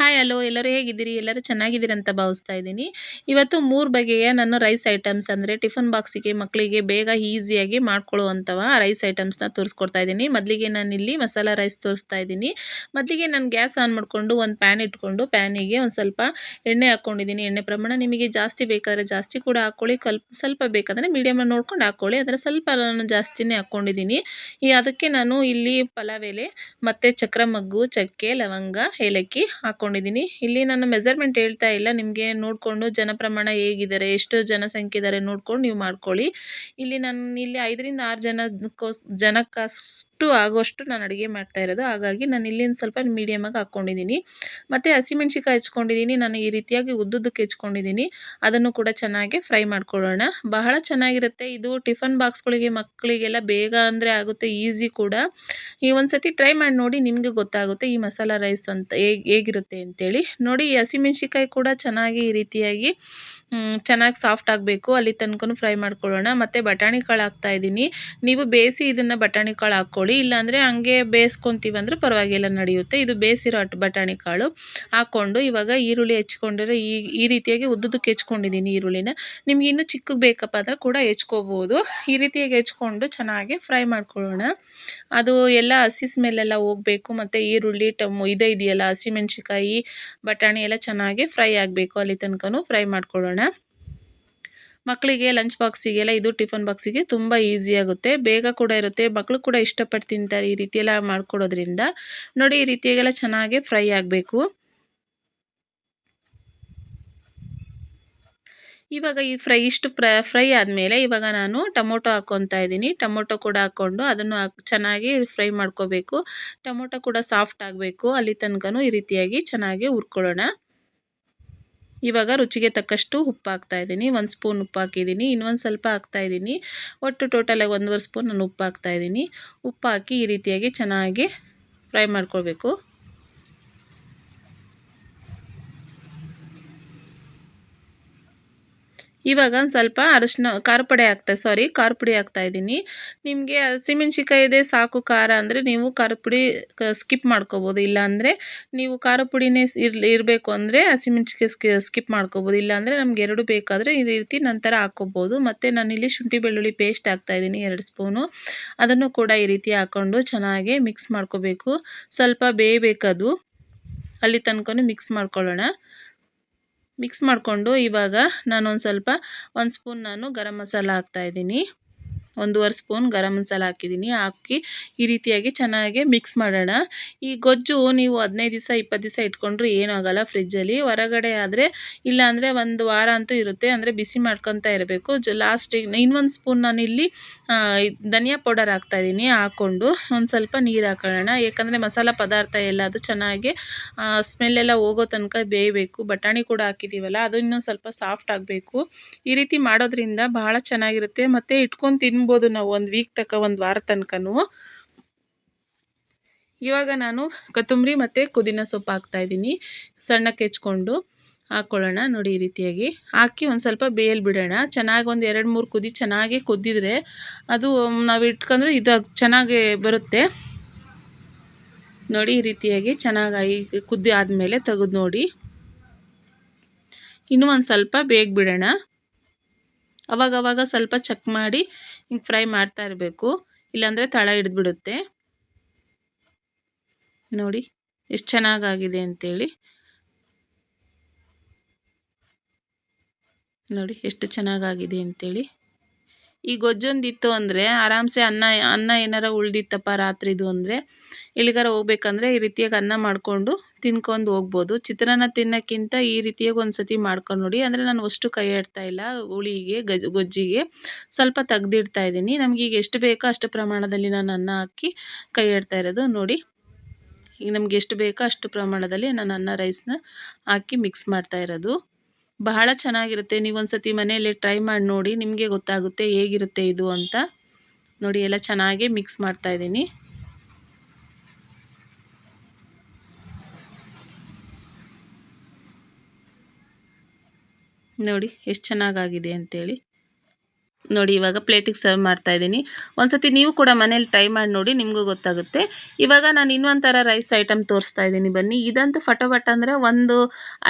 Hi hello ಎಲ್ಲರೂ ಹೇಗಿದ್ದೀರಿ? ಎಲ್ಲರೂ ಚೆನ್ನಾಗಿದ್ದೀರಿ ಅಂತ ಭಾವಿಸ್ತಾ ಇದ್ದೀನಿ. ಇವತ್ತು ಮೂರು ಬಗೆಯ ನಾನು ರೈಸ್ ಐಟಮ್ಸ್ ಅಂದರೆ ಟಿಫನ್ ಬಾಕ್ಸಿಗೆ ಮಕ್ಕಳಿಗೆ ಬೇಗ ಈಸಿಯಾಗಿ ಮಾಡ್ಕೊಳ್ಳುವಂಥವ ರೈಸ್ ಐಟಮ್ಸ್ನ ತೋರಿಸ್ಕೊಡ್ತಾ ಇದ್ದೀನಿ. ಮೊದಲಿಗೆ ನಾನು ಇಲ್ಲಿ ಮಸಾಲ ರೈಸ್ ತೋರಿಸ್ತಾ ಇದ್ದೀನಿ. ಮೊದಲಿಗೆ ನಾನು ಗ್ಯಾಸ್ ಆನ್ ಮಾಡಿಕೊಂಡು ಒಂದು ಪ್ಯಾನ್ ಇಟ್ಕೊಂಡು ಪ್ಯಾನಿಗೆ ಒಂದು ಸ್ವಲ್ಪ ಎಣ್ಣೆ ಹಾಕ್ಕೊಂಡಿದ್ದೀನಿ ಎಣ್ಣೆ ಪ್ರಮಾಣ ನಿಮಗೆ ಜಾಸ್ತಿ ಬೇಕಾದರೆ ಜಾಸ್ತಿ ಕೂಡ ಹಾಕ್ಕೊಳ್ಳಿ ಕಲ್, ಸ್ವಲ್ಪ ಬೇಕಾದರೆ ಮೀಡಿಯಮ್ ನೋಡ್ಕೊಂಡು ಹಾಕ್ಕೊಳ್ಳಿ ಅದರ ಸ್ವಲ್ಪ ನಾನು ಜಾಸ್ತಿನೇ ಹಾಕ್ಕೊಂಡಿದ್ದೀನಿ ಈ ಅದಕ್ಕೆ ನಾನು ಇಲ್ಲಿ ಪಲಾವ್ ಎಲೆ, ಮತ್ತು ಚಕ್ರ ಮಗ್ಗು ಚಕ್ಕೆ, ಲವಂಗ, ಏಲಕ್ಕಿ ಹಾಕ್ಕೊಂಡಿದ್ದೀನಿ ಇಲ್ಲಿ ನಾನು ಮೆಸರ್ಮೆಂಟ್ ಹೇಳ್ತಾ ಇಲ್ಲ. ನಿಮಗೆ ನೋಡಿಕೊಂಡು ಜನ ಪ್ರಮಾಣ ಹೇಗಿದ್ದಾರೆ, ಎಷ್ಟು ಜನಸಂಖ್ಯೆ ಇದ್ದಾರೆ ನೋಡ್ಕೊಂಡು ನೀವು ಮಾಡ್ಕೊಳ್ಳಿ. ಇಲ್ಲಿ ನಾನು, ಇಲ್ಲಿ ಐದರಿಂದ ಆರು ಜನಕ್ಕೋಸ್, ಜನಕ್ಕಷ್ಟು ಆಗೋಷ್ಟು ನಾನು ಅಡುಗೆ ಮಾಡ್ತಾ ಇರೋದು. ಹಾಗಾಗಿ ನಾನು ಇಲ್ಲಿ ಒಂದು ಸ್ವಲ್ಪ ಮೀಡಿಯಮಾಗಿ ಹಾಕ್ಕೊಂಡಿದ್ದೀನಿ. ಮತ್ತು ಹಸಿಮೆಣ್ಸಿಕಾಯಿ ಹೆಚ್ಕೊಂಡಿದ್ದೀನಿ. ನಾನು ಈ ರೀತಿಯಾಗಿ ಉದ್ದುದ್ದಕ್ಕೆ ಹೆಚ್ಕೊಂಡಿದ್ದೀನಿ. ಅದನ್ನು ಕೂಡ ಚೆನ್ನಾಗಿ ಫ್ರೈ ಮಾಡ್ಕೊಳ್ಳೋಣ. ಬಹಳ ಚೆನ್ನಾಗಿರುತ್ತೆ. ಇದು ಟಿಫನ್ ಬಾಕ್ಸ್ಗಳಿಗೆ ಮಕ್ಕಳಿಗೆಲ್ಲ ಬೇಗ ಅಂದರೆ ಆಗುತ್ತೆ, ಈಸಿ ಕೂಡ. ಈ ಒಂದು ಸತಿ ಟ್ರೈ ಮಾಡಿ ನೋಡಿ ನಿಮಗೆ ಗೊತ್ತಾಗುತ್ತೆ ಈ ಮಸಾಲ ರೈಸ್ ಅಂತ ಹೇಗೆ, ಹೇಗಿರುತ್ತೆ ಅಂತೇಳಿ. ನೋಡಿ ಹಸಿಮೆಣ್ಸಿನ್ಕಾಯಿ ಕೂಡ ಚೆನ್ನಾಗಿ ಈ ರೀತಿಯಾಗಿ ಚೆನ್ನಾಗಿ ಸಾಫ್ಟ್ ಆಗಬೇಕು. ಅಲ್ಲಿ ತನಕನೂ ಫ್ರೈ ಮಾಡ್ಕೊಳ್ಳೋಣ. ಮತ್ತು ಬಟಾಣಿ ಕಾಳು ಇದ್ದೀನಿ. ನೀವು ಬೇಯಿಸಿ ಇದನ್ನು ಬಟಾಣಿ ಕಾಳು ಹಾಕ್ಕೊಳ್ಳಿ. ಇಲ್ಲಾಂದರೆ ಹಂಗೆ ಬೇಯಿಸ್ಕೊತೀವಂದ್ರೆ ಪರವಾಗಿಲ್ಲ, ನಡೆಯುತ್ತೆ. ಇದು ಬೇಯಿಸಿರೋ ಬಟಾಣಿ ಕಾಳು. ಹಾಕ್ಕೊಂಡು ಇವಾಗ ಈರುಳ್ಳಿ ಹೆಚ್ಕೊಂಡಿರೋ ಈ ಈ ರೀತಿಯಾಗಿ ಉದ್ದುದಕ್ಕೆ ಹೆಚ್ಕೊಂಡಿದ್ದೀನಿ ಈರುಳ್ಳಿನ. ನಿಮ್ಗೆ ಇನ್ನೂ ಚಿಕ್ಕಗೆ ಬೇಕಪ್ಪ ಅಂದರೆ ಕೂಡ ಹೆಚ್ಕೋಬೋದು. ಈ ರೀತಿಯಾಗಿ ಹೆಚ್ಕೊಂಡು ಚೆನ್ನಾಗಿ ಫ್ರೈ ಮಾಡ್ಕೊಳ್ಳೋಣ. ಅದು ಎಲ್ಲ ಹಸಿ ಸ್ಮೆಲ್ಲೆಲ್ಲ ಹೋಗಬೇಕು. ಮತ್ತು ಈರುಳ್ಳಿ, ಟಮ್ ಇದೇ ಇದೆಯಲ್ಲ ಹಸಿಮೆಣ್ಸಿಕಾಯಿ ಬಟಾಣಿ ಎಲ್ಲ ಚೆನ್ನಾಗಿ ಫ್ರೈ ಆಗಬೇಕು. ಅಲ್ಲಿ ತನಕನೂ ಫ್ರೈ ಮಾಡ್ಕೊಳ್ಳೋಣ. ಮಕ್ಕಳಿಗೆ ಲಂಚ್ ಬಾಕ್ಸಿಗೆಲ್ಲ ಇದು ಟಿಫನ್ ಬಾಕ್ಸಿಗೆ ತುಂಬ ಆಗುತ್ತೆ. ಬೇಗ ಕೂಡ ಇರುತ್ತೆ. ಮಕ್ಕಳು ಕೂಡ ಇಷ್ಟಪಟ್ಟು ತಿಂತಾರೆ ಈ ರೀತಿಯೆಲ್ಲ ಮಾಡ್ಕೊಡೋದ್ರಿಂದ. ನೋಡಿ ಈ ರೀತಿಯಾಗೆಲ್ಲ ಚೆನ್ನಾಗಿ ಫ್ರೈ ಆಗಬೇಕು. ಇವಾಗ ಈ ಫ್ರೈ ಇಷ್ಟು ಪ್ರ ಫ್ರೈ ಆದಮೇಲೆ ಇವಾಗ ನಾನು ಟೊಮೊಟೊ ಹಾಕ್ಕೊತಾ ಇದ್ದೀನಿ. ಟೊಮೊಟೊ ಕೂಡ ಹಾಕ್ಕೊಂಡು ಅದನ್ನು ಚೆನ್ನಾಗಿ ಫ್ರೈ ಮಾಡ್ಕೋಬೇಕು. ಟೊಮೊಟೊ ಕೂಡ ಸಾಫ್ಟ್ ಆಗಬೇಕು. ಅಲ್ಲಿ ತನಕ ಈ ರೀತಿಯಾಗಿ ಚೆನ್ನಾಗಿ ಹುರ್ಕೊಳ್ಳೋಣ. ಇವಾಗ ರುಚಿಗೆ ತಕ್ಕಷ್ಟು ಉಪ್ಪು ಹಾಕ್ತಾ ಇದ್ದೀನಿ. ಒಂದು ಸ್ಪೂನ್ ಉಪ್ಪು ಹಾಕಿದ್ದೀನಿ ಇನ್ನೊಂದು ಸ್ವಲ್ಪ ಹಾಕ್ತಾ ಇದ್ದೀನಿ. ಒಟ್ಟು ಟೋಟಲಾಗಿ ಒಂದೂವರೆ ಸ್ಪೂನ್ ನಾನು ಉಪ್ಪು ಹಾಕ್ತಾ ಇದ್ದೀನಿ. ಉಪ್ಪು ಹಾಕಿ ಈ ರೀತಿಯಾಗಿ ಚೆನ್ನಾಗಿ ಫ್ರೈ ಮಾಡ್ಕೊಳ್ಬೇಕು. ಇವಾಗ ಒಂದು ಸ್ವಲ್ಪ ಅರಶಿನ, ಖಾರ ಪುಡಿ ಹಾಕ್ತಾ ಸಾರಿ ಖಾರ ಪುಡಿ ಹಾಕ್ತಾ ಇದ್ದೀನಿ. ನಿಮಗೆ ಹಸಿಮೆಣ್ಸಿಕಾಯಿ ಇದೆ, ಸಾಕು ಖಾರ ಅಂದರೆ ನೀವು ಖಾರ ಪುಡಿ ಸ್ಕಿಪ್ ಮಾಡ್ಕೋಬೋದು. ಇಲ್ಲಾಂದರೆ ನೀವು ಖಾರ ಪುಡಿನೇ ಇರ್ಲಿ, ಇರಬೇಕು ಅಂದರೆ ಹಸಿಮೆಣ್ಸಿಕಾಯಿ ಸ್ಕಿ ಸ್ಕಿಪ್ ಮಾಡ್ಕೋಬೋದು. ಇಲ್ಲಾಂದರೆ ನಮ್ಗೆ ಎರಡು ಬೇಕಾದರೆ ಈ ರೀತಿ ನಂತರ ಹಾಕ್ಕೋಬೋದು ಮತ್ತು ನಾನಿಲ್ಲಿ ಶುಂಠಿ ಬೆಳ್ಳುಳ್ಳಿ ಪೇಸ್ಟ್ ಹಾಕ್ತಾಯಿದ್ದೀನಿ ಎರಡು ಸ್ಪೂನು ಅದನ್ನು ಕೂಡ ಈ ರೀತಿ ಹಾಕ್ಕೊಂಡು ಚೆನ್ನಾಗಿ ಮಿಕ್ಸ್ ಮಾಡ್ಕೋಬೇಕು. ಸ್ವಲ್ಪ ಬೇಯಬೇಕದು. ಅಲ್ಲಿ ತನಕ ಮಿಕ್ಸ್ ಮಾಡ್ಕೊಳ್ಳೋಣ. ಮಿಕ್ಸ್ ಮಾಡಿಕೊಂಡು ಇವಾಗ ನಾನೊಂದು ಸ್ವಲ್ಪ ಒಂದು ಸ್ಪೂನ್ ನಾನು ಗರಂ ಮಸಾಲ ಹಾಕ್ತಾಯಿದ್ದೀನಿ ಒಂದೂವರೆ ಸ್ಪೂನ್ ಗರಂ ಮಸಾಲ ಹಾಕಿದ್ದೀನಿ. ಹಾಕಿ ಈ ರೀತಿಯಾಗಿ ಚೆನ್ನಾಗಿ ಮಿಕ್ಸ್ ಮಾಡೋಣ. ಈ ಗೊಜ್ಜು ನೀವು ಹದಿನೈದು ದಿವಸ, ಇಪ್ಪತ್ತು ದಿವಸ ಇಟ್ಕೊಂಡ್ರು ಆಗೋಲ್ಲ ಫ್ರಿಜ್ಜಲ್ಲಿ ಹೊರಗಡೆ ಆದರೆ ಇಲ್ಲಾಂದರೆ ಒಂದು ವಾರ ಅಂತೂ ಇರುತ್ತೆ. ಅಂದರೆ ಬಿಸಿ ಮಾಡ್ಕೊತಾ ಇರಬೇಕು. ಜ ಲಾಸ್ಟಿಗೆ ಇನ್ನೊಂದು ಸ್ಪೂನ್ ನಾನು ಇಲ್ಲಿ ಧನಿಯಾ ಪೌಡರ್ ಹಾಕ್ತಾಯಿದ್ದೀನಿ ಹಾಕ್ಕೊಂಡು ಒಂದು ಸ್ವಲ್ಪ ನೀರು ಹಾಕೊಳ್ಳೋಣ ಏಕೆಂದರೆ ಮಸಾಲ ಪದಾರ್ಥ ಎಲ್ಲ ಅದು ಚೆನ್ನಾಗಿ ಸ್ಮೆಲ್ಲೆಲ್ಲ ಹೋಗೋ ತನಕ ಬೇಯಬೇಕು. ಬಟಾಣಿ ಕೂಡ ಹಾಕಿದ್ದೀವಲ್ಲ ಅದು ಇನ್ನೊಂದು ಸ್ವಲ್ಪ ಸಾಫ್ಟ್ ಆಗಬೇಕು. ಈ ರೀತಿ ಮಾಡೋದ್ರಿಂದ ಬಹಳ ಚೆನ್ನಾಗಿರುತ್ತೆ. ಮತ್ತು ಇಟ್ಕೊಂಡು ತಿನ್ಬೋದು. ತಿನ್ಬೋದು ನಾವು ಒಂದು ವೀಕ್ ತನಕ ಒಂದು ವಾರ ತನಕನೂ. ಇವಾಗ ನಾನು ಕೊತ್ತಂಬರಿ ಮತ್ತು ಕುದಿನ ಸೊಪ್ಪು ಹಾಕ್ತಾಯಿದ್ದೀನಿ ಸಣ್ಣಕ್ಕೆ ಹೆಚ್ಕೊಂಡು ಹಾಕ್ಕೊಳ್ಳೋಣ ನೋಡಿ ಈ ರೀತಿಯಾಗಿ. ಹಾಕಿ ಒಂದು ಸ್ವಲ್ಪ ಬೇಯಲ್ ಬಿಡೋಣ. ಚೆನ್ನಾಗಿ ಒಂದು ಎರಡು ಮೂರು ಕುದಿ ಚೆನ್ನಾಗಿ ಕುದ್ದಿದ್ರೆ ಅದು ನಾವು ಇಟ್ಕೊಂಡ್ರೆ ಇದು ಚೆನ್ನಾಗಿ ಬರುತ್ತೆ. ನೋಡಿ ಈ ರೀತಿಯಾಗಿ ಚೆನ್ನಾಗಿ ಕುದ್ದಿ ಆದಮೇಲೆ ತೆಗೆದು ನೋಡಿ. ಇನ್ನೂ ಒಂದು ಸ್ವಲ್ಪ ಬೇಗ ಬಿಡೋಣ. ಅವಾಗವಾಗ ಸ್ವಲ್ಪ ಚೆಕ್ ಮಾಡಿ ಹಿಂಗೆ ಫ್ರೈ ಮಾಡ್ತಾ ಇರಬೇಕು. ಇಲ್ಲಾಂದರೆ ತಳ ಹಿಡಿದ್ಬಿಡುತ್ತೆ. ನೋಡಿ, ಎಷ್ಟು ಚೆನ್ನಾಗಾಗಿದೆ ಅಂತೇಳಿ. ನೋಡಿ, ಎಷ್ಟು ಚೆನ್ನಾಗಾಗಿದೆ ಅಂತೇಳಿ. ಈ ಗೊಜ್ಜೊಂದಿತ್ತು ಅಂದರೆ ಆರಾಮ್ಸೆ ಅನ್ನ ಅನ್ನ ಏನಾರ ಉಳ್ದಿತ್ತಪ್ಪ ರಾತ್ರಿದು ಅಂದರೆ ಎಲ್ಲಿಗಾರ ಹೋಗ್ಬೇಕಂದ್ರೆ ಈ ರೀತಿಯಾಗಿ ಅನ್ನ ಮಾಡಿಕೊಂಡು ತಿನ್ಕೊಂಡು ಹೋಗ್ಬೋದು. ಚಿತ್ರಾನ್ನ ತಿನ್ನೋಕ್ಕಿಂತ ಈ ರೀತಿಯಾಗಿ ಒಂದು ಸತಿ ಮಾಡ್ಕೊಂಡು ನೋಡಿ. ಅಂದರೆ ನಾನು ಅಷ್ಟು ಕೈ ಆಡ್ತಾ ಇಲ್ಲ, ಹುಳಿಗೆ, ಗಜ್, ಗೊಜ್ಜಿಗೆ. ಸ್ವಲ್ಪ ತೆಗ್ದಿಡ್ತಾ ಇದ್ದೀನಿ. ನಮ್ಗೆ ಈಗ ಎಷ್ಟು ಬೇಕೋ ಅಷ್ಟು ಪ್ರಮಾಣದಲ್ಲಿ ನಾನು ಅನ್ನ ಹಾಕಿ ಕೈ ಆಡ್ತಾ ಇರೋದು ನೋಡಿ. ಈಗ ನಮ್ಗೆ ಎಷ್ಟು ಬೇಕೋ ಅಷ್ಟು ಪ್ರಮಾಣದಲ್ಲಿ ನಾನು ಅನ್ನ, ರೈಸ್ನ ಹಾಕಿ ಮಿಕ್ಸ್ ಮಾಡ್ತಾ ಇರೋದು. ಬಹಳ ಚೆನ್ನಾಗಿರುತ್ತೆ. ನೀವು ಒಂದು ಸತಿ ಮನೆಯಲ್ಲಿ ಟ್ರೈ ಮಾಡಿ ನೋಡಿ. ನಿಮಗೆ ಗೊತ್ತಾಗುತ್ತೆ ಹೇಗಿರುತ್ತೆ ಇದು ಅಂತ. ನೋಡಿ, ಎಲ್ಲ ಚೆನ್ನಾಗೇ ಮಿಕ್ಸ್ ಮಾಡ್ತಾ ನೋಡಿ ಎಷ್ಟು ಚೆನ್ನಾಗಾಗಿದೆ ಅಂಥೇಳಿ ನೋಡಿ ಇವಾಗ ಪ್ಲೇಟಿಗೆ ಸರ್ವ್ ಮಾಡ್ತಾ ಇದ್ದೀನಿ. ಒಂದ್ಸತಿ ನೀವು ಕೂಡ ಮನೇಲಿ ಟ್ರೈ ಮಾಡಿ ನೋಡಿ, ನಿಮಗೂ ಗೊತ್ತಾಗುತ್ತೆ. ಇವಾಗ ನಾನು ಇನ್ನೊಂದು ಥರ ರೈಸ್ ಐಟಮ್ ತೋರಿಸ್ತಾ ಇದ್ದೀನಿ ಬನ್ನಿ. ಇದಂತೂ ಫಟೋಫಟ್ ಅಂದರೆ ಒಂದು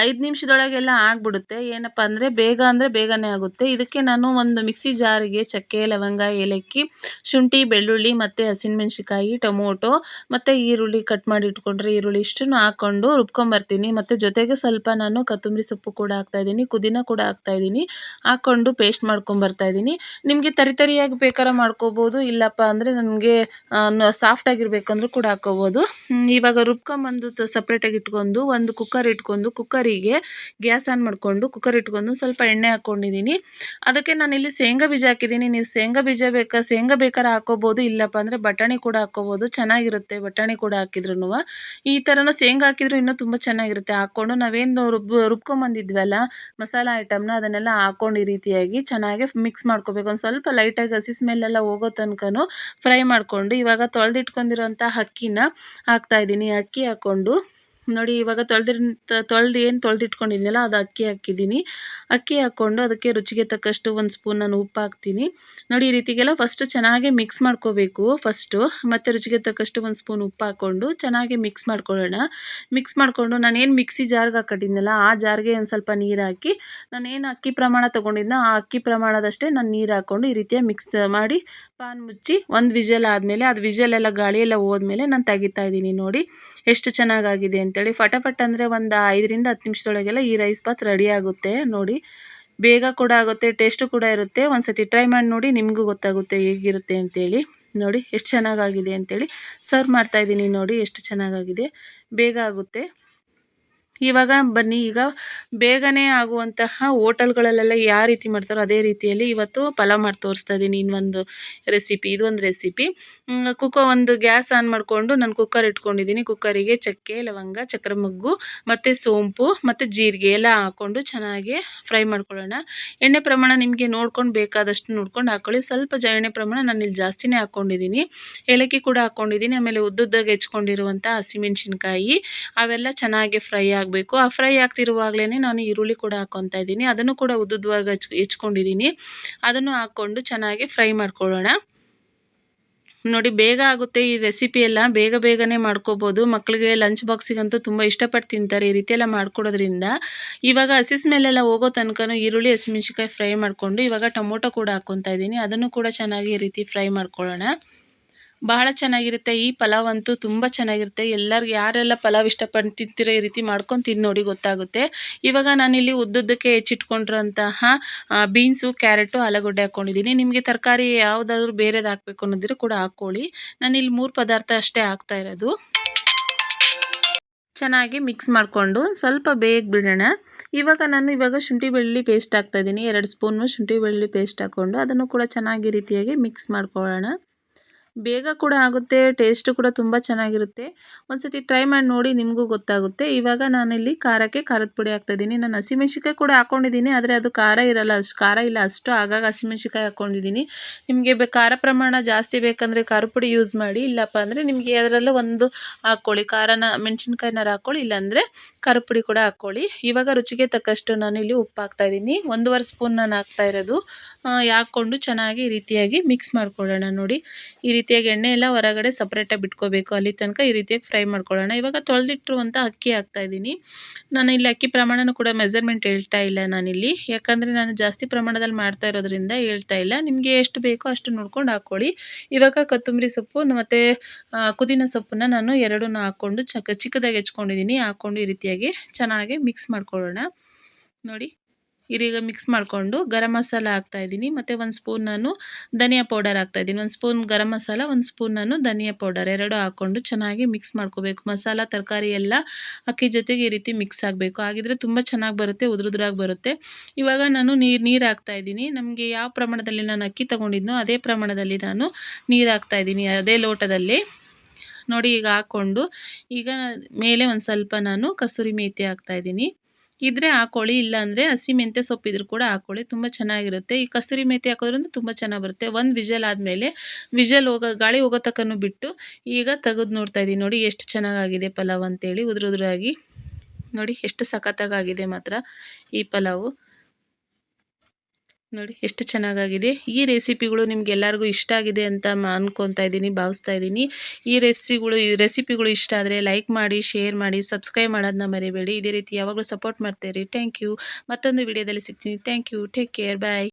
ಐದು ನಿಮಿಷದೊಳಗೆಲ್ಲ ಆಗಿಬಿಡುತ್ತೆ. ಏನಪ್ಪ ಅಂದರೆ ಬೇಗ ಅಂದರೆ ಬೇಗನೆ ಆಗುತ್ತೆ. ಇದಕ್ಕೆ ನಾನು ಒಂದು ಮಿಕ್ಸಿ ಜಾರಿಗೆ ಚಕ್ಕೆ, ಲವಂಗ, ಏಲಕ್ಕಿ, ಶುಂಠಿ, ಬೆಳ್ಳುಳ್ಳಿ ಮತ್ತು ಹಸಿಮೆಣ್ಸಿಕಾಯಿ ಟೊಮೊಟೊ ಮತ್ತು ಈರುಳ್ಳಿ ಕಟ್ ಮಾಡಿ ಇಟ್ಕೊಂಡ್ರೆ ಈರುಳ್ಳಿ ಇಷ್ಟನ್ನು ಹಾಕ್ಕೊಂಡು ರುಬ್ಕೊಂಬರ್ತೀನಿ. ಮತ್ತು ಜೊತೆಗೆ ಸ್ವಲ್ಪ ನಾನು ಕೊತ್ತಂಬರಿ ಸೊಪ್ಪು ಕೂಡ ಹಾಕ್ತಾಯಿದ್ದೀನಿ ಪುದೀನ ಕೂಡ ಹಾಕ್ತಾಯಿದ್ದೀನಿ ಹಾಕ್ಕೊಂಡು ಪೇಸ್ಟ್ ಮಾಡ್ಕೊಂಬರ್ತಾ ಇದ್ದೀನಿ. ನಿಮಗೆ ತರಿ ತರಿಯಾಗಿ ಬೇಕಾದ್ರೆ ಮಾಡ್ಕೋಬೋದು, ಇಲ್ಲಪ್ಪ ಅಂದರೆ ನನಗೆ ಸಾಫ್ಟಾಗಿರ್ಬೇಕು ಅಂದರೂ ಕೂಡ ಹಾಕ್ಕೋಬೋದು. ಇವಾಗ ರುಬ್ಕೊಂಬಂದು ಸಪ್ರೇಟಾಗಿ ಇಟ್ಕೊಂಡು, ಒಂದು ಕುಕ್ಕರ್ ಇಟ್ಕೊಂಡು ಕುಕ್ಕರಿಗೆ ಗ್ಯಾಸ್ ಆನ್ ಮಾಡಿಕೊಂಡು ಕುಕ್ಕರ್ ಇಟ್ಕೊಂಡು ಸ್ವಲ್ಪ ಎಣ್ಣೆ ಹಾಕ್ಕೊಂಡಿದ್ದೀನಿ ಅದಕ್ಕೆ ನಾನಿಲ್ಲಿ ಶೇಂಗಾ ಬೀಜ ಹಾಕಿದ್ದೀನಿ ನೀವು ಶೇಂಗಾ ಬೀಜ ಬೇಕಾ, ಶೇಂಗಾ ಬೇಕಾರೆ ಹಾಕ್ಕೋಬೋದು, ಇಲ್ಲಪ್ಪ ಅಂದರೆ ಬಟಾಣಿ ಕೂಡ ಹಾಕ್ಕೋಬೋದು. ಚೆನ್ನಾಗಿರುತ್ತೆ ಬಟಾಣಿ ಕೂಡ ಹಾಕಿದ್ರು ಈ ಥರನೂ ಶೇಂಗಾ ಹಾಕಿದ್ರು ಇನ್ನೂ ತುಂಬ ಚೆನ್ನಾಗಿರುತ್ತೆ. ಹಾಕ್ಕೊಂಡು ನಾವೇನು ರುಬ್ ರುಬ್ಕೊಂಬಂದಿದ್ವಲ್ಲ ಮಸಾಲ ಐಟಮ್ನ ಅದನ್ನೆಲ್ಲ ಹಾಕ್ಕೊಂಡು ಈ ರೀತಿಯಾಗಿ ಚೆನ್ನಾಗಿ ಮಿಕ್ಸ್ ಮಾಡ್ಕೋಬೇಕು. ಒಂದು ಸ್ವಲ್ಪ ಲೈಟಾಗಿ ಹಸಿ ಸ್ಮೆಲ್ಲೆಲ್ಲ ಹೋಗೋ ತನಕನೂ ಫ್ರೈ ಮಾಡಿಕೊಂಡು ಇವಾಗ ತೊಳೆದಿಟ್ಕೊಂಡಿರೋಂಥ ಅಕ್ಕಿನ ಹಾಕ್ತಾಯಿದ್ದೀನಿ ಅಕ್ಕಿ ಹಾಕ್ಕೊಂಡು ನೋಡಿ, ಇವಾಗ ತೊಳೆದಿರ್, ತೊಳೆದು ಏನು ತೊಳೆದಿಟ್ಕೊಂಡಿದ್ನಲ್ಲ, ಅದು ಅಕ್ಕಿ ಹಾಕಿದ್ದೀನಿ. ಅಕ್ಕಿ ಹಾಕ್ಕೊಂಡು ಅದಕ್ಕೆ ರುಚಿಗೆ ತಕ್ಕಷ್ಟು ಒಂದು ಸ್ಪೂನ್ ನಾನು ಉಪ್ಪು ಹಾಕ್ತೀನಿ. ನೋಡಿ, ಈ ರೀತಿಗೆಲ್ಲ ಫಸ್ಟ್ ಚೆನ್ನಾಗಿ ಮಿಕ್ಸ್ ಮಾಡ್ಕೋಬೇಕು. ಫಸ್ಟು ಮತ್ತು ರುಚಿಗೆ ತಕ್ಕಷ್ಟು ಒಂದು ಸ್ಪೂನ್ ಉಪ್ಪು ಹಾಕ್ಕೊಂಡು ಚೆನ್ನಾಗಿ ಮಿಕ್ಸ್ ಮಾಡ್ಕೊಳ್ಳೋಣ. ಮಿಕ್ಸ್ ಮಾಡಿಕೊಂಡು ನಾನೇನು ಮಿಕ್ಸಿ ಜಾರ್ಗೆ ಹಾಕಿದ್ನಲ್ಲ ಆ ಜಾರ್ಗೆ ಒಂದು ಸ್ವಲ್ಪ ನೀರು ಹಾಕಿ, ನಾನೇನು ಅಕ್ಕಿ ಪ್ರಮಾಣ ತೊಗೊಂಡಿದ್ನೋ, ಆ ಅಕ್ಕಿ ಪ್ರಮಾಣದಷ್ಟೇ ನಾನು ನೀರು ಹಾಕ್ಕೊಂಡು ಈ ರೀತಿಯ ಮಿಕ್ಸ್ ಮಾಡಿ ಪಾನ್ ಮುಚ್ಚಿ ಒಂದು ವಿಜಲ್ ಆದಮೇಲೆ, ಅದು ಗಾಳಿ ಎಲ್ಲ ಹೋದ್ಮೇಲೆ ನಾನು ತೆಗಿತಾ ಇದ್ದೀನಿ ನೋಡಿ, ಎಷ್ಟು ಚೆನ್ನಾಗಾಗಿದೆ ಅಂತೇಳಿ ಫಟಾಫಟ್ ಅಂದರೆ ಒಂದು ಐದರಿಂದ ಹತ್ತು ನಿಮಿಷದೊಳಗೆಲ್ಲ ಈ ರೈಸ್ ಬಾತ್ ರೆಡಿ ಆಗುತ್ತೆ ನೋಡಿ. ಬೇಗ ಕೂಡ ಆಗುತ್ತೆ ಟೇಸ್ಟು ಕೂಡ ಇರುತ್ತೆ. ಒಂದು ಸತಿ ಟ್ರೈ ಮಾಡಿ ನೋಡಿ ನಿಮಗೂ ಗೊತ್ತಾಗುತ್ತೆ ಹೇಗಿರುತ್ತೆ ಅಂತೇಳಿ. ನೋಡಿ, ಎಷ್ಟು ಚೆನ್ನಾಗಾಗಿದೆ ಅಂತೇಳಿ. ಸರ್ವ್ ಮಾಡ್ತಾ ಇದ್ದೀನಿ ನೋಡಿ ಎಷ್ಟು ಚೆನ್ನಾಗಾಗಿದೆ. ಬೇಗ ಆಗುತ್ತೆ. ಇವಾಗ ಬನ್ನಿ, ಈಗ ಬೇಗನೆ ಆಗುವಂತಹ ಹೋಟೆಲ್ಗಳಲ್ಲೆಲ್ಲ ಯಾವ ರೀತಿ ಮಾಡ್ತಾರೋ ಅದೇ ರೀತಿಯಲ್ಲಿ ಇವತ್ತು ಪಲಾವ್ ಮಾಡಿ ತೋರಿಸ್ತಾ ಇದ್ದೀನಿ ಇನ್ನೊಂದು ರೆಸಿಪಿ ಇದು ಒಂದು ರೆಸಿಪಿ ಕುಕ್ಕರ್ ಒಂದು ಗ್ಯಾಸ್ ಆನ್ ಮಾಡಿಕೊಂಡು ನಾನು ಕುಕ್ಕರ್ ಇಟ್ಕೊಂಡಿದ್ದೀನಿ ಕುಕ್ಕರಿಗೆ ಚಕ್ಕೆ, ಲವಂಗ ಚಕ್ರ ಮೊಗ್ಗು ಮತ್ತು ಸೋಂಪು, ಮತ್ತು ಜೀರಿಗೆ ಎಲ್ಲ ಹಾಕ್ಕೊಂಡು ಚೆನ್ನಾಗಿ ಫ್ರೈ ಮಾಡ್ಕೊಳ್ಳೋಣ. ಎಣ್ಣೆ ಪ್ರಮಾಣ ನಿಮಗೆ ನೋಡ್ಕೊಂಡು ಬೇಕಾದಷ್ಟು ನೋಡ್ಕೊಂಡು ಹಾಕ್ಕೊಳ್ಳಿ ಸ್ವಲ್ಪ ಜ ಎಣ್ಣೆ ಪ್ರಮಾಣ ನಾನು ಇಲ್ಲಿ ಜಾಸ್ತಿನೇ ಹಾಕ್ಕೊಂಡಿದ್ದೀನಿ ಏಲಕ್ಕಿ ಕೂಡ ಹಾಕ್ಕೊಂಡಿದ್ದೀನಿ ಆಮೇಲೆ ಉದ್ದುದ್ದಾಗಿ ಹೆಚ್ಕೊಂಡಿರುವಂಥ ಹಸಿಮೆಣ್ಸಿನ್ಕಾಯಿ, ಅವೆಲ್ಲ ಚೆನ್ನಾಗಿ ಫ್ರೈ ಆಗಬೇಕು. ಆ ಫ್ರೈ ಆಗ್ತಿರುವಾಗಲೇ ನಾನು ಈರುಳ್ಳಿ ಕೂಡ ಹಾಕ್ಕೊತಾ ಇದ್ದೀನಿ ಅದನ್ನು ಕೂಡ ಉದ್ದುದ್ದವಾಗಿ ಹಚ್ ಹೆಚ್ಕೊಂಡಿದ್ದೀನಿ ಅದನ್ನು ಹಾಕ್ಕೊಂಡು ಚೆನ್ನಾಗಿ ಫ್ರೈ ಮಾಡ್ಕೊಳ್ಳೋಣ. ನೋಡಿ, ಬೇಗ ಆಗುತ್ತೆ ಈ ರೆಸಿಪಿ ಎಲ್ಲ. ಬೇಗ ಬೇಗನೆ ಮಾಡ್ಕೋಬೋದು. ಮಕ್ಕಳಿಗೆ ಲಂಚ್ ಬಾಕ್ಸಿಗಂತೂ ತುಂಬ ಇಷ್ಟಪಟ್ಟು ತಿಂತಾರೆ ಈ ರೀತಿ ಎಲ್ಲ ಮಾಡ್ಕೊಡೋದ್ರಿಂದ. ಇವಾಗ ಹಸಿ ಸ್ಮೆಲ್ಲೆಲ್ಲ ಹೋಗೋ ತನಕನೂ ಈರುಳ್ಳಿ ಹಸಿಮೆಣ್ಸಿಕಾಯಿ ಫ್ರೈ ಮಾಡಿಕೊಂಡು ಇವಾಗ ಟೊಮೊಟೊ ಕೂಡ ಹಾಕ್ಕೊತಾ ಇದ್ದೀನಿ. ಅದನ್ನು ಕೂಡ ಚೆನ್ನಾಗಿ ಈ ರೀತಿ ಫ್ರೈ ಮಾಡ್ಕೊಳ್ಳೋಣ. ಬಹಳ ಚೆನ್ನಾಗಿರುತ್ತೆ. ಈ ಪಲಾವ್ ಅಂತೂ ತುಂಬ ಚೆನ್ನಾಗಿರುತ್ತೆ. ಎಲ್ಲರಿಗೂ ಯಾರೆಲ್ಲ ಪಲಾವ್ ಇಷ್ಟಪಟ್ಟು ತಿಂತೀರೋ ಈ ರೀತಿ ಮಾಡ್ಕೊಂಡು ತಿಂದು ನೋಡಿ ಗೊತ್ತಾಗುತ್ತೆ. ಇವಾಗ ನಾನಿಲ್ಲಿ ಉದ್ದುದ್ದಕ್ಕೆ ಹೆಚ್ಚಿಟ್ಕೊಂಡಿರೋಂತಹ ಬೀನ್ಸು, ಕ್ಯಾರೆಟು, ಆಲೂಗಡ್ಡೆ ಹಾಕ್ಕೊಂಡಿದ್ದೀನಿ ನಿಮಗೆ ತರಕಾರಿ ಯಾವುದಾದ್ರೂ ಬೇರೆದು ಹಾಕಬೇಕು ಅನ್ನೋದಿದ್ರೆ ಕೂಡ ಹಾಕ್ಕೊಳ್ಳಿ. ನಾನಿಲ್ಲಿ ಮೂರು ಪದಾರ್ಥ ಅಷ್ಟೇ ಹಾಕ್ತಾ ಇರೋದು. ಚೆನ್ನಾಗಿ ಮಿಕ್ಸ್ ಮಾಡಿಕೊಂಡು ಸ್ವಲ್ಪ ಬೇಗ ಬಿಡೋಣ. ಇವಾಗ ನಾನು ಇವಾಗ ಶುಂಠಿ ಬೆಳ್ಳುಳ್ಳಿ ಪೇಸ್ಟ್ ಹಾಕ್ತಾಯಿದ್ದೀನಿ ಎರಡು ಸ್ಪೂನು ಶುಂಠಿ ಬೆಳ್ಳುಳ್ಳಿ ಪೇಸ್ಟ್ ಹಾಕ್ಕೊಂಡು ಅದನ್ನು ಕೂಡ ಚೆನ್ನಾಗಿ ರೀತಿಯಾಗಿ ಮಿಕ್ಸ್ ಮಾಡ್ಕೊಳ್ಳೋಣ. ಬೇಗ ಕೂಡ ಆಗುತ್ತೆ ಟೇಸ್ಟು ಕೂಡ ತುಂಬ ಚೆನ್ನಾಗಿರುತ್ತೆ. ಒಂದು ಸತಿ ಟ್ರೈ ಮಾಡಿ ನೋಡಿ ನಿಮಗೂ ಗೊತ್ತಾಗುತ್ತೆ. ಇವಾಗ ನಾನಿಲ್ಲಿ ಖಾರಕ್ಕೆ ಖಾರದ ಪುಡಿ ಹಾಕ್ತಾಯಿದ್ದೀನಿ ನಾನು ಹಸಿಮೆಣ್ಸಿಕಾಯಿ ಕೂಡ ಹಾಕ್ಕೊಂಡಿದ್ದೀನಿ ಆದರೆ ಅದು ಖಾರ ಇರಲ್ಲ, ಅಷ್ಟು ಖಾರ ಇಲ್ಲ ಅಷ್ಟು. ಆಗಾಗ ಹಸಿಮೆಣ್ಸಿಕಾಯಿ ಹಾಕ್ಕೊಂಡಿದ್ದೀನಿ ನಿಮಗೆ ಬೇ ಖಾರ ಪ್ರಮಾಣ ಜಾಸ್ತಿ ಬೇಕಂದರೆ ಖಾರ ಪುಡಿ ಯೂಸ್ ಮಾಡಿ, ಇಲ್ಲಪ್ಪ ಅಂದರೆ ನಿಮಗೆ ಅದರಲ್ಲೂ ಒಂದು ಹಾಕ್ಕೊಳ್ಳಿ. ಖಾರನ, ಮೆಣಸಿನ್ಕಾಯಿನಾರ ಹಾಕ್ಕೊಳ್ಳಿ, ಇಲ್ಲಾಂದರೆ ಖಾರ ಪುಡಿ ಕೂಡ ಹಾಕ್ಕೊಳ್ಳಿ. ಇವಾಗ ರುಚಿಗೆ ತಕ್ಕಷ್ಟು ನಾನು ಇಲ್ಲಿ ಉಪ್ಪು ಹಾಕ್ತಾಯಿದ್ದೀನಿ ಒಂದೂವರೆ ಸ್ಪೂನ್ ನಾನು ಹಾಕ್ತಾ ಇರೋದು. ಹಾಕ್ಕೊಂಡು ಚೆನ್ನಾಗಿ ಈ ರೀತಿಯಾಗಿ ಮಿಕ್ಸ್ ಮಾಡ್ಕೊಳ್ಳೋಣ ನೋಡಿ. ಈ ರೀತಿಯಾಗಿ ಎಣ್ಣೆ ಎಲ್ಲ ಹೊರಗಡೆ ಸಪ್ರೇಟಾಗಿ ಬಿಟ್ಕೋಬೇಕು. ಅಲ್ಲಿ ತನಕ ಈ ರೀತಿಯಾಗಿ ಫ್ರೈ ಮಾಡ್ಕೊಳ್ಳೋಣ. ಇವಾಗ ತೊಳೆದಿಟ್ಟಿರುವಂಥ ಅಕ್ಕಿ ಹಾಕ್ತಾ ಇದ್ದೀನಿ. ನಾನು ಇಲ್ಲಿ ಅಕ್ಕಿ ಪ್ರಮಾಣನೂ ಕೂಡ ಮೆಸರ್ಮೆಂಟ್ ಹೇಳ್ತಾ ಇಲ್ಲ ನಾನಿಲ್ಲಿ. ಯಾಕಂದರೆ ನಾನು ಜಾಸ್ತಿ ಪ್ರಮಾಣದಲ್ಲಿ ಮಾಡ್ತಾ ಇರೋದ್ರಿಂದ ಹೇಳ್ತಾ ಇಲ್ಲ. ನಿಮಗೆ ಎಷ್ಟು ಬೇಕೋ ಅಷ್ಟು ನೋಡ್ಕೊಂಡು ಹಾಕ್ಕೊಳ್ಳಿ. ಇವಾಗ ಕೊತ್ತಂಬರಿ ಸೊಪ್ಪು, ಮತ್ತು ಕುದಿನ ಸೊಪ್ಪನ್ನ ನಾನು ಎರಡನ್ನೂ ಹಾಕ್ಕೊಂಡು ಚಕ ಚಿಕ್ಕದಾಗಿ ಹೆಚ್ಕೊಂಡಿದ್ದೀನಿ. ಹಾಕ್ಕೊಂಡು ಈ ರೀತಿಯಾಗಿ ಚೆನ್ನಾಗಿ ಮಿಕ್ಸ್ ಮಾಡ್ಕೊಳ್ಳೋಣ. ನೋಡಿ. ಇದೀಗ ಮಿಕ್ಸ್ ಮಾಡಿಕೊಂಡು ಗರಂ ಮಸಾಲ ಹಾಕ್ತಾಯಿದ್ದೀನಿ ಮತ್ತು ಒಂದು ಸ್ಪೂನ್ ನಾನು ಧನಿಯಾ ಪೌಡರ್ ಹಾಕ್ತಾಯಿದ್ದೀನಿ ಒಂದು ಸ್ಪೂನ್ ಗರಂ ಮಸಾಲ, ಒಂದು ಸ್ಪೂನ್ ನಾನು ಧನಿಯಾ ಪೌಡರ್ ಎರಡು ಹಾಕ್ಕೊಂಡು ಚೆನ್ನಾಗಿ ಮಿಕ್ಸ್ ಮಾಡ್ಕೋಬೇಕು. ಮಸಾಲ, ತರಕಾರಿ ಎಲ್ಲ ಅಕ್ಕಿ ಜೊತೆಗೆ ಈ ರೀತಿ ಮಿಕ್ಸ್ ಆಗಬೇಕು. ಹಾಗಿದ್ರೆ ತುಂಬ ಚೆನ್ನಾಗಿ ಬರುತ್ತೆ, ಉದುರುದ್ರಾಗಿ ಬರುತ್ತೆ. ಇವಾಗ ನಾನು ನೀರು ನೀರು ಹಾಕ್ತಾಯಿದ್ದೀನಿ ನಮಗೆ ಯಾವ ಪ್ರಮಾಣದಲ್ಲಿ ನಾನು ಅಕ್ಕಿ ತೊಗೊಂಡಿದ್ನೋ ಅದೇ ಪ್ರಮಾಣದಲ್ಲಿ ನಾನು ನೀರು ಹಾಕ್ತಾಯಿದ್ದೀನಿ ಅದೇ ಲೋಟದಲ್ಲಿ. ನೋಡಿ ಈಗ ಹಾಕ್ಕೊಂಡು ಈಗ ಮೇಲೆ ಒಂದು ಸ್ವಲ್ಪ ನಾನು ಕಸೂರಿ ಮೇಥಿ ಹಾಕ್ತಾಯಿದ್ದೀನಿ ಇದ್ರೆ ಹಾಕ್ಕೊಳ್ಳಿ ಇಲ್ಲಾಂದರೆ ಹಸಿ ಮೆಂತ್ಯ ಸೊಪ್ಪಿದ್ರು ಕೂಡ ಹಾಕೊಳ್ಳಿ ತುಂಬ ಚೆನ್ನಾಗಿರುತ್ತೆ. ಈ ಕಸೂರಿ ಮೆಂತೆ ಹಾಕೋದ್ರಿಂದ ತುಂಬ ಚೆನ್ನಾಗಿ ಬರುತ್ತೆ. ಒಂದು ವಿಜಲ್ ಆದಮೇಲೆ ವಿಜಲ್ ಹೋಗೋ, ಗಾಳಿ ಹೋಗೋ ತಕ್ಕನೂ ಬಿಟ್ಟು ಈಗ ತೆಗೆದು ನೋಡ್ತಾ ಇದ್ದೀನಿ ನೋಡಿ ಎಷ್ಟು ಚೆನ್ನಾಗಾಗಿದೆ ಪಲಾವ್ ಅಂತೇಳಿ. ಉದುರು ಉದುರಾಗಿ ನೋಡಿ ಎಷ್ಟು ಸಖತ್ತಾಗಿದೆ ಮಾತ್ರ ಈ ಪಲಾವು. ನೋಡಿ, ಎಷ್ಟು ಚೆನ್ನಾಗಾಗಿದೆ. ಈ ರೆಸಿಪಿಗಳು ನಿಮ್ಗೆ ಎಲ್ಲರಿಗೂ ಇಷ್ಟ ಆಗಿದೆ ಅಂತ ಅನ್ಕೊತಾ ಇದ್ದೀನಿ, ಭಾವಿಸ್ತಾ ಇದ್ದೀನಿ. ಈ ರೆಸಿಪಿಗಳು ಈ ರೆಸಿಪಿಗಳು ಇಷ್ಟ ಆದರೆ ಲೈಕ್ ಮಾಡಿ, ಶೇರ್ ಮಾಡಿ, ಸಬ್ಸ್ಕ್ರೈಬ್ ಮಾಡೋದನ್ನ ಮರಿಬೇಡಿ. ಇದೇ ರೀತಿ ಯಾವಾಗಲೂ ಸಪೋರ್ಟ್ ಮಾಡ್ತಾಯಿರಿ ಥ್ಯಾಂಕ್ ಯು. ಮತ್ತೊಂದು ವಿಡಿಯೋದಲ್ಲಿ ಸಿಗ್ತೀನಿ. Thank you. Take care. Bye.